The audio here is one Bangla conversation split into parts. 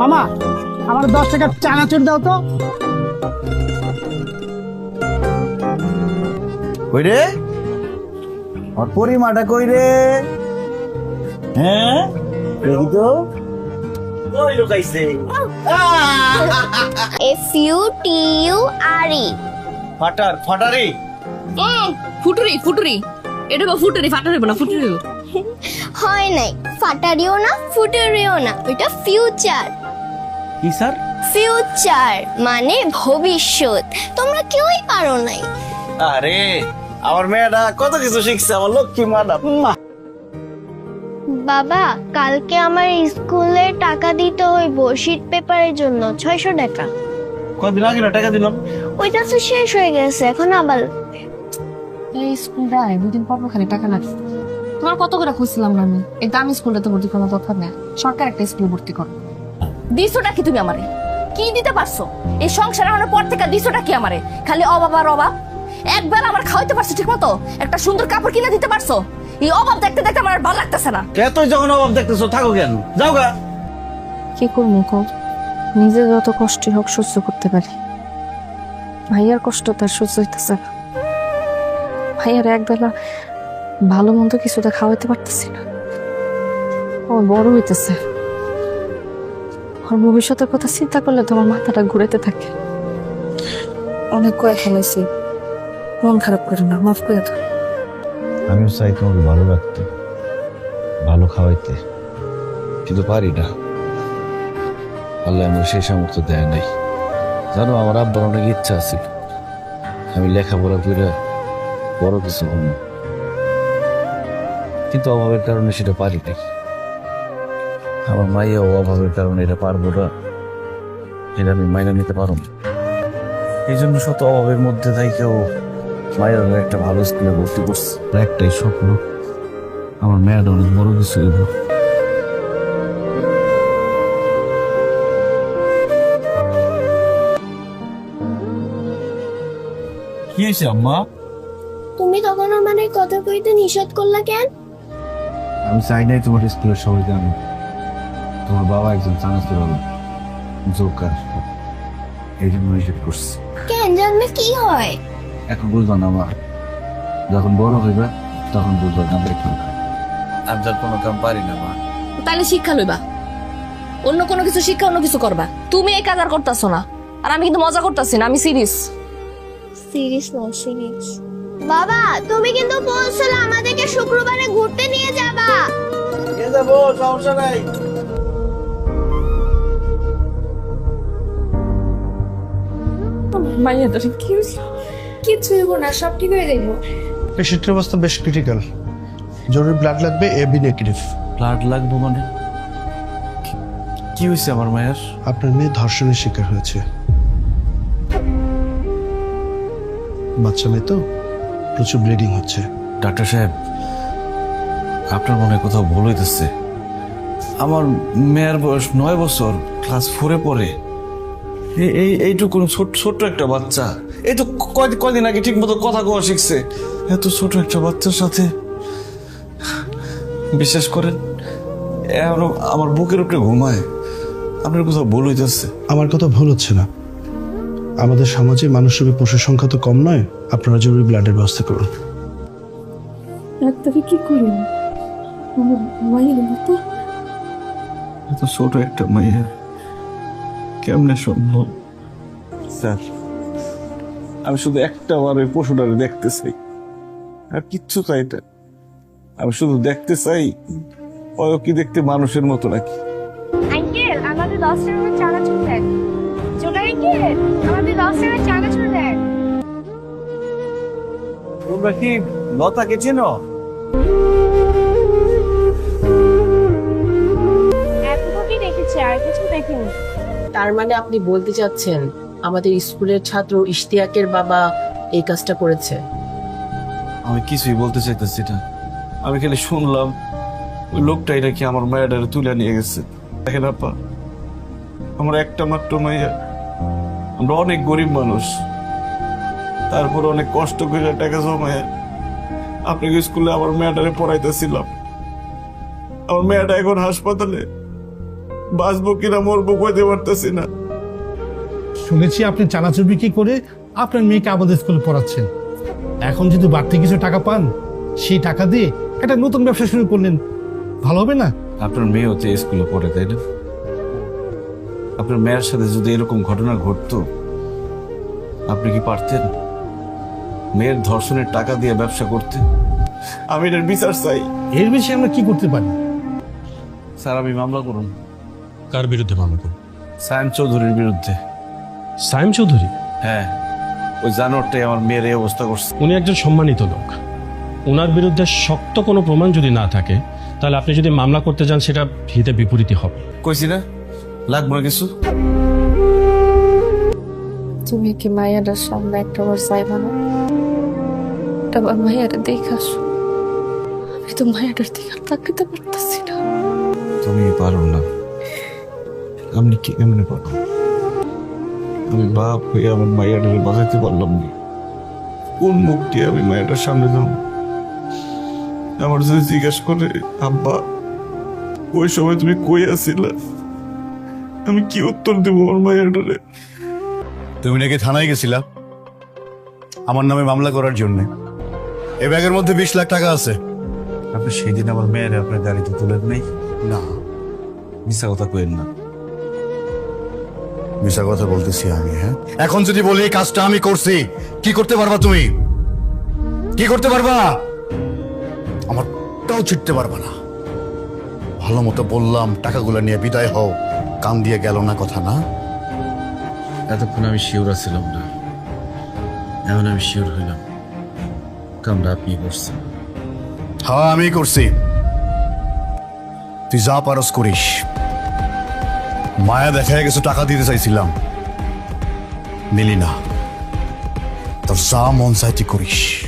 মামা আমার দশ টাকার চানাচুর দাও তো। কই রে? ওর পরিমাটা কই রে? হ্যাঁ? দেখি তো। কই লুকাইছে? F U T U R E ফাটার ফাটারি। ফুটুরি ফুটুরি। এটা বা ফুটুরি ফাটা হইব না ফুটুরি হইব। হয় নাই ফাটারিও না ফুটারিও না ওইটা ফিউচার কি স্যার? ফিউচার মানে ভবিষ্যৎ তোমরা কেউই পারো নাই। আরে আমার মেয়েটা কত কিছু শিখছে আমার লক্ষ্মী ম্যাডাম বাবা কালকে আমার স্কুলে টাকা দিতে হইব শীট পেপারের জন্য ছয়শো টাকা। কদিন আগে টাকা দিলাম? ওইটা তো শেষ হয়ে গেছে এখন আবার এই স্কুলটা দুদিন পর পর খালি টাকা লাগে। তোমার কত করে খুঁজছিলাম না আমি? এই দামি স্কুলটাতে ভর্তি করার দরকার নেই। সরকার একটা স্কুলে ভর্তি করো। দিছোটা কি তুমি আমারে? কি দিতে পারছ? এই সংসার আনার পর থেকে দিছোটা কি আমারে? খালি অভাব আর অভাব? একবার আমার খাওয়াইতে পারছ ঠিক মতো একটা সুন্দর কাপড় কিনে দিতে পারছ? এই অভাব দেখতে দেখতে আমার ভালো লাগতেছে না। কে তুই যখন অভাব দেখতেছো থাকো কেন? যাও গা। কি করব কর নিজে যত কষ্টই হোক সহ্য করতে পারি। ভাইয়ার কষ্ট তার সহ্য হইতেছে না। ভাইয়ার একবেলা ভালো মন্দ কিছুটা খাওয়াইতে পারতেছি না। আমার বড় হইতেছে। আমার ভবিষ্যতের কথা চিন্তা করলে তোমার মাথাটা ঘুরেতে থাকে। অনেক কয়ে ফেলাইছি। মন খারাপ করে না, মাফ করে দাও। আমিও চাই তোমাকে ভালো রাখতে, ভালো খাওয়াইতে। কিন্তু পারি না। আল্লাহ আমার সেই সামর্থ্য দেয় নাই। জানো, আমার আব্বার অনেক ইচ্ছা আছে। আমি লেখাপড়া করে বড় কিছু হব কিন্তু অভাবের কারণে সেটা পারি নাই। আমার মাইয়া অভাবের কারণে এটা পারব না এটা আমি মাইনা নিতে পারব না। এই জন্য শত অভাবের মধ্যে থেকেও মায়ের একটা ভালো স্কুলে ভর্তি করছে। একটাই স্বপ্ন আমার মেয়েটা অনেক বড় কিছু হইব। কি হয়েছে আম্মা? তুমি তখন আমার এই কথা কইতে নিষেধ করলা কেন? আমি চাই নাই তোমার স্কুলের সবাই জানো তোমার বাবা একজন চানাচুর হল জোকার। এই জন্য নিষেধ করছে। কেন? জানলে কি হয়? এখন বুঝবা না আমার যখন বড় হইবে তখন বুঝবা না দেখবে আমি যার কোনো কাম পারি না মা। তাহলে শিক্ষা লইবা। অন্য কোনো কিছু শিক্ষা অন্য কিছু করবা। তুমি এই কাজ আর করতেছো না। আর আমি কিন্তু মজা করতেছি না আমি সিরিয়াস সিরিয়াস না সিরিয়াস বাবা তুমি কিন্তু বলছিলে আমাদেরকে শুক্রবারে ঘুরতে নিয়ে যাবা। কে যাব? সমস্যা নাই। মাইয়া তোর কি কিছু হইব না সব ঠিক হয়ে যাইব। পেশেন্টের অবস্থা বেশ ক্রিটিক্যাল জরুরি ব্লাড লাগবে এ বি নেগেটিভ ব্লাড লাগবো মানে? কি হয়েছে আমার মায়ের? আপনার মেয়ে ধর্ষণের শিকার হয়েছে। বাচ্চা মেয়ে তো? প্রচুর ব্লিডিং হচ্ছে। ডাক্তার সাহেব আপনার মনে কোথাও ভুল হইতেছে? আমার মেয়ের বয়স নয় বছর ক্লাস ফোরে পড়ে। এই- এই এইটুকু ছোট ছোট্ট একটা বাচ্চা। এই তো কয় কয়দিন আগে ঠিক মতো কথা কওয়া শিখছে। এত ছোট একটা বাচ্চার সাথে। বিশ্বাস করেন আমার বুকের উপরে ঘুমায়। আপনার কোথাও ভুল হইতেছে? আমার কথা ভুল হচ্ছে না। আমাদের সমাজে মানুষের পশুর সংখ্যা তো কম নয়। আপনারা জরুরি ব্লাডের ব্যবস্থা করুন। ডাক্তারে কি করি আমার মাইয়ের মতো? এত ছোট একটা মাইয়া। কেমনে সম্ভব? স্যার আমি শুধু একটা বার ওই পশুটারে দেখতে চাই। আর কিচ্ছু চাই না। আমি শুধু দেখতে চাই ও কি দেখতে মানুষের মতো নাকি? আঙ্কেল আমাদের দশ টাকা চানাচুর দেন। ছোট তোমরা কি লতাকে চেনো? এতটুকুই দেখেছি আর কিছু দেখিনি। তার মানে আপনি বলতে চাচ্ছেন আমাদের স্কুলের ছাত্র ইশতিয়াকের বাবা এই কাজটা করেছে? আমি কিছুই বলতে চাইতেছি না। আমি খালি শুনলাম ওই লোকটাই নাকি আমার মায়ের তুলে নিয়ে গেছে। দেখেন আপা আমার একটা মাত্র মাইয়া আমরা অনেক গরিব মানুষ। তারপর অনেক কষ্ট করে টাকা জমায়। আপনাকে স্কুলে আমার মেয়েটারে পড়াইতেছিলাম? আমার মেয়েটা এখন হাসপাতালে। বাঁচবো কিনা মরবো কইতে পারতেছি না। শুনেছি আপনি চানাচুর বিক্রি করে আপনার মেয়েকে আমাদের স্কুলে পড়াচ্ছেন। এখন যদি বাড়তি কিছু টাকা পান সেই টাকা দিয়ে একটা নতুন ব্যবসা শুরু করলেন। ভালো হবে না? আপনার মেয়েও তো এই স্কুলে পড়ে তাই না? আপনার মেয়ের সাথে যদি এরকম ঘটনা ঘটতো আপনি কি পারতেন? মেয়ের ধর্ষণের টাকা দিয়ে ব্যবসা করতে আমি এটার বিচার চাই। এর বেশি আমরা কি করতে পারি? স্যার আমি মামলা করুন। কার বিরুদ্ধে মামলা করুন? সায়ন চৌধুরীর বিরুদ্ধে। সাইম চৌধুরী? হ্যাঁ। ওই জানোয়ারটাই আমার মেয়ের এই অবস্থা করছে। উনি একজন সম্মানিত লোক। ওনার বিরুদ্ধে শক্ত কোনো প্রমাণ যদি না থাকে তাহলে আপনি যদি মামলা করতে যান সেটা হিতে বিপরীতই হবে। কইছি না? লাগবে না কিছু তুমি কি মায়াটার সামনে একটা বার চাইবা না? একটা বার মায়াটা দেখে আসো। আমি তো মায়াটার দিকে আর তাকাতে পারতেছি না। তুমি পারো না। আপনি কি এমনি পারো? আমি বাপ হয়ে আমার মাইয়াটাকে বাঁচাইতে পারলাম না। কোন মুখ দিয়ে আমি মায়েরটার সামনে যাব? আমার যদি জিজ্ঞাসা করে আব্বা ওই সময় তুমি কই আছিলা আমি কি উত্তর দেবো আমার মায়েরটারে তুমি নাকি থানায় গেছিলা? আমার নামে মামলা করার জন্য। এ ব্যাগের মধ্যে বিশ লাখ টাকা আছে। আপনি সেই দিন আমার মেয়ের আপনার গাড়িতে তুলেন নেই? না। মিশা কথা কইেন না। মিশা কথা বলতেছি আমি হ্যাঁ? এখন যদি বলি এই কাজটা আমি করছি কি করতে পারবা তুমি? কি করতে পারবা? আমারটাও ছিটতে পারবা না। ভালো মতো বললাম টাকাগুলো নিয়ে বিদায় হও। কান দিয়ে গেল না কথা না? এতক্ষণ আমি শিওর ছিলাম না। এখন আমি শিওর হইলাম। কামটা আপনি করছেন। হ্যাঁ আমি করছি। তুই যা পারস করিস। মায়া দেখা গেছে টাকা দিতে চাইছিলাম। নিলি না। তোর যা মন চাই তুই করিস।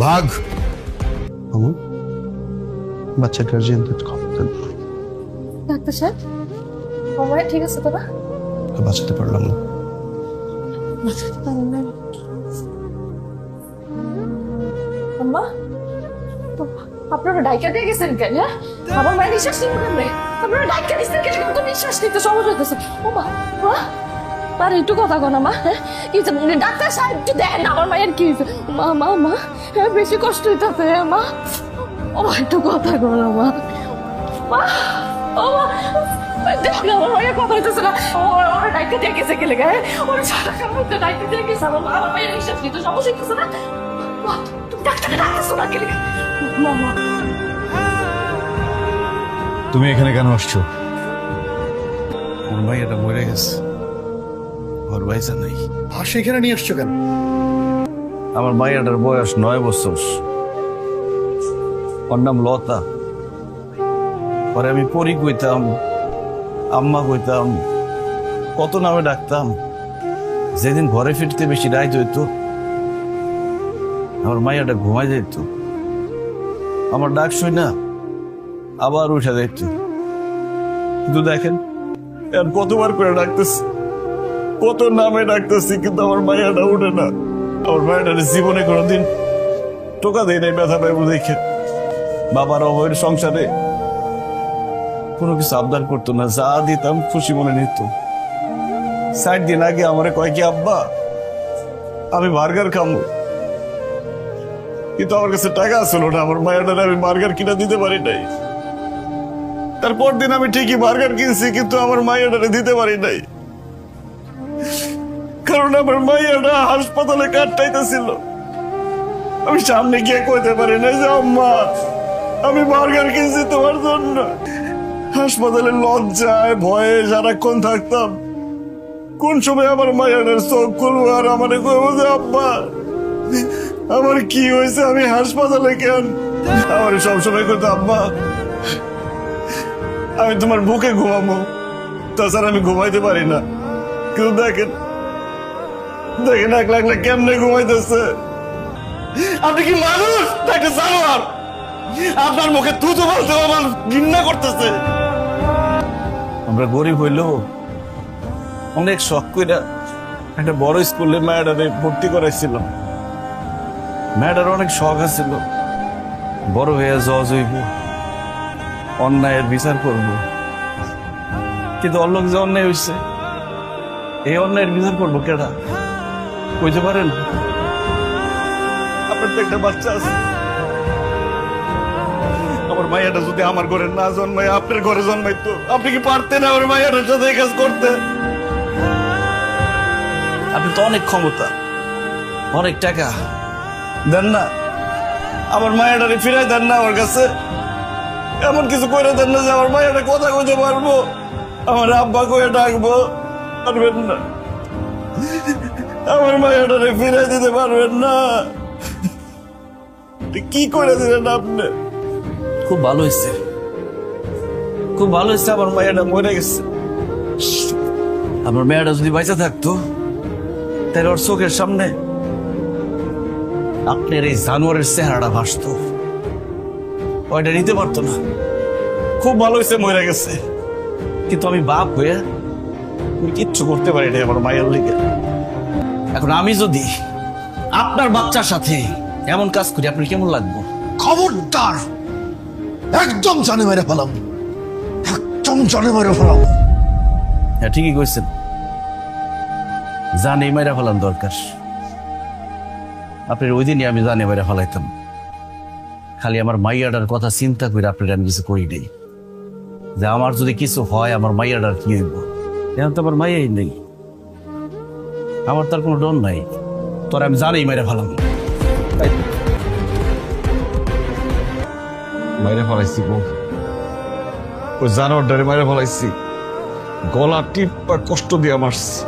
ভাগ। বাচ্চার গার্জিয়ানদের খবর ডাক্তার সাহেব? আমার ঠিক আছে তো না। বাঁচাতে পারলাম না। আম্মা আপনারা ডাইকা দিয়ে গেছেন কেন হ্যাঁ? আমার মায়ের নিঃশ্বাস নিতে পারবে আপনারা ডাইকা দিচ্ছেন কেন? কিন্তু নিঃশ্বাস নিতে সমস্যা হইতেছে ও মা মা আর একটু কথা কো না মা হ্যাঁ? কি ডাক্তার সাহেব একটু দেখেন আমার মায়ের কি মা মা মা হ্যাঁ বেশি কষ্ট হইতেছে মা। ও মা একটু কথা কো না মা মা ও মা দেখ না কথা হইতেছে না। ও ওরা ডাইকা দিয়ে গেছে গেলে গায়ে। ওরা সারা কামড়তে ডাইকা দিয়ে গেছে। আমার মা আমার মায়ের নিঃশ্বাস নিতে সমস্যা হইতেছে না। তুমি ডাক্তারকে ডাকতেছো না গেলে? মা মা। তুমি এখানে কেন আসছো? ওর মাইয়াটা মরে গেছে। ওর বাইসা নাই আর সেখানে নিয়ে আসছো কেন? আমার মাইয়াটার বয়স নয় বছর। ওর নাম লতা। পরে আমি পরি কইতাম আম্মা কইতাম কত নামে ডাকতাম। যেদিন ঘরে ফিরতে বেশি রাইত হইতো, আমার মাইয়াটা ঘুমাই যেত আমার ডাক শুই না, আবার উঠে যাইত। কিন্তু দেখেন আর কতবার করে ডাকতেছি, কত নামে ডাকতেছি, কিন্তু আমার মাইয়াটা উঠে না। আমার মায়ের জীবনে কোনোদিন টোকা দেয় নাই, ব্যথা পাইব দেখে বাবার অভয়ের সংসারে কোনো কিছু আবদার করতো না, যা দিতাম খুশি মনে নিত। ষাট দিন আগে আমার কয় আব্বা, আমি বার্গার খামো। কিন্তু আমার কাছে টাকা ছিল না, আমার মায়ের আমি বার্গার কিনা দিতে পারি নাই। তারপর দিন আমি ঠিকই বার্গার কিনছি, কিন্তু আমার মায়ের দিতে পারি নাই। কারণ আমার মাইয়াটা হাসপাতালে কাটাইতেছিল আমি সামনে গিয়ে কইতে পারি না যে, আম্মা, আমি বার্গার কিনছি তোমার জন্য। হাসপাতালে লজ্জায় ভয়ে সারাক্ষণ থাকতাম। কোন সময় আমার মায়ের চোখ খুলবো আর আমার যে, আব্বা, আমার কি হয়েছে? আমি হাসপাতালে কেন? আমার সবসময় কইতো, আব্বা, আমি তোমার বুকে ঘুমাবো। তাছাড়া আমি ঘুমাইতে পারি না। কিন্তু দেখেন দেখেন এক লাখ লাখ কেমনে ঘুমাইতেছে। আপনি কি মানুষ? নাকি জানোয়ার আপনার মুখে থুতু বলতে আমার ঘৃণা করতেছে। আমরা গরিব হইলেও অনেক শখ কইরা একটা বড় স্কুলে ম্যাডারে ভর্তি করাইছিলাম। ম্যাডার অনেক শখ আছিল। বড় হয়ে জজ হইব, অন্যায়ের বিচার করব। কিন্তু অল্লোক যে অন্যায় হয়েছে এই অন্যায়ের বিচার করব কেডা? কইতে পারেন? আপনার তো একটা বাচ্চা আছে। আমার মাইয়াটা যদি আমার ঘরে না জন্মায় আপনার ঘরে জন্মাইতো আপনি কি পারতেন আমার মাইয়াটার সাথে কাজ করতে? আপনি তো অনেক ক্ষমতা অনেক টাকা। দেন না। আমার মায়াটারে ফিরাই দেন না আমার কাছে। এমন কিছু করে দেন না যে আমার মায়াটা কথা কইতে পারব। আমার আব্বা কয়ে ডাকবো। পারবেন না। আমার মায়াটারে ফিরাই দিতে পারবেন না। কি করে দিলেন আপনি? খুব ভালো হয়েছে। খুব ভালো হয়েছে আমার মায়াটা মরে গেছে। আমার মেয়েটা যদি বাইচা থাকতো তাহলে ওর চোখের সামনে আপনার এই জানোয়ারের চেহারাটা ভাসতো। ওইটা নিতে পারতো না। খুব ভালো হয়েছে মরে গেছে। কিন্তু আমি বাপ হয়ে আমি কিচ্ছু করতে পারি না আমার মায়ের লিগে। এখন আমি যদি আপনার বাচ্চার সাথে এমন কাজ করি আপনার কেমন লাগবে? খবরদার! একদম জানে মেরে ফেলাম। একদম জানে মেরে ফেলাম। হ্যাঁ ঠিকই কইছেন। জানে মেরে ফেলান দরকার। আপনার ওই দিনই আমি জানে মেরে ফেলাইতাম। খালি আমার মাইয়াটার কথা চিন্তা করে আপনার আমি কিছু করি নেই। যে আমার যদি কিছু হয়, আমার মাইয়াটার কি হইব? এখন তো আমার মাইয়াই নেই। আমার তার কোনো ডর নাই। তোর আমি জানেই মেরে ফেলাম। মাইরে ফেলাইছি গো। ওই জানোয়ারটারে মাইরে ফেলাইছি। গলা টিপ কষ্ট দিয়ে মারছি।